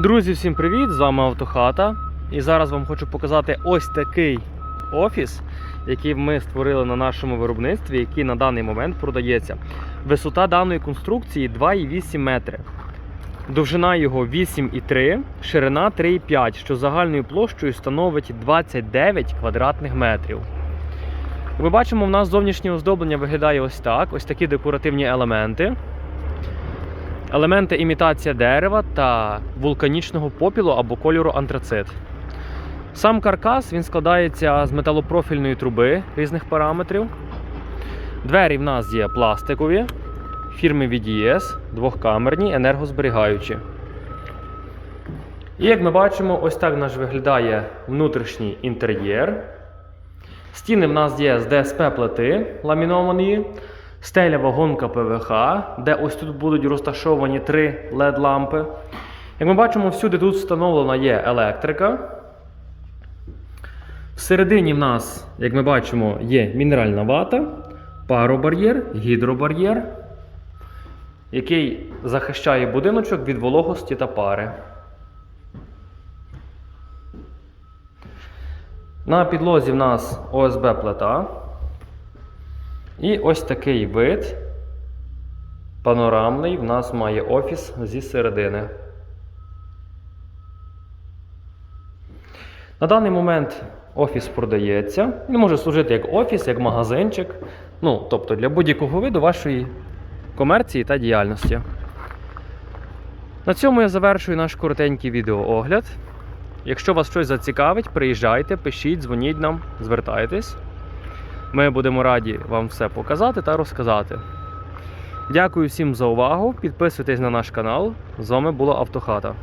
Друзі, всім привіт! З вами Автохата. І зараз вам хочу показати ось такий офіс, який ми створили на нашому виробництві, який на даний момент продається. Висота даної конструкції 2,8 метри. Довжина його 8,3, ширина 3,5, що загальною площею становить 29 квадратних метрів. Ми бачимо, в нас зовнішнє оздоблення виглядає ось так: ось такі декоративні елементи. Елементи імітація дерева та вулканічного попілу або кольору антрацит. Сам каркас він складається з металопрофільної труби різних параметрів. Двері в нас є пластикові, фірми VDS, двохкамерні, енергозберігаючі. І як ми бачимо, ось так наш виглядає внутрішній інтер'єр. Стіни в нас є з ДСП плити ламіновані. Стеля вагонка ПВХ, де ось тут будуть розташовані три LED-лампи. Як ми бачимо, всюди тут встановлена є електрика. Всередині в нас, як ми бачимо, є мінеральна вата, паробар'єр, гідробар'єр, який захищає будиночок від вологості та пари. На підлозі в нас ОСБ плита. І ось такий вид панорамний в нас має офіс зі середини. На даний момент офіс продається. Він може служити як офіс, як магазинчик. Ну, тобто для будь-якого виду вашої комерції та діяльності. На цьому я завершую наш коротенький відеоогляд. Якщо вас щось зацікавить, приїжджайте, пишіть, дзвоніть нам, звертайтесь. Ми будемо раді вам все показати та розказати. Дякую всім за увагу. Підписуйтесь на наш канал. З вами була Автохата.